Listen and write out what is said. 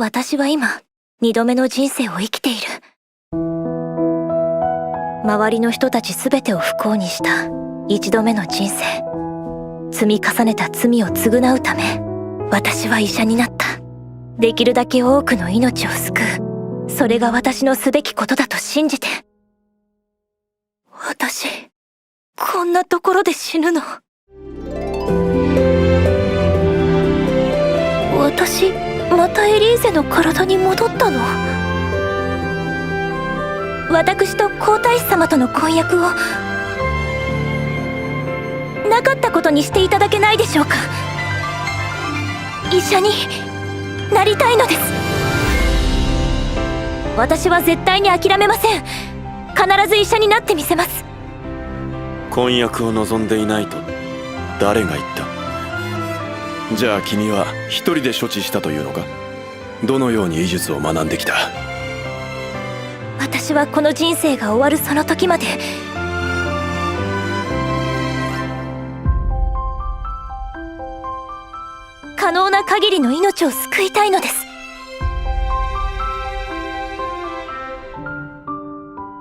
私は今、二度目の人生を生きている。周りの人たちすべてを不幸にした一度目の人生。積み重ねた罪を償うため、私は医者になった。できるだけ多くの命を救う。それが私のすべきことだと信じて。私、こんなところで死ぬの？私、またエリーゼの体に戻ったの？私と皇太子様との婚約をなかったことにしていただけないでしょうか？医者になりたいのです。私は絶対に諦めません。必ず医者になってみせます。婚約を望んでいないと誰が言った？じゃあ君は一人で処置したというのか？どのように医術を学んできた？私はこの人生が終わるその時まで。可能な限りの命を救いたいのです。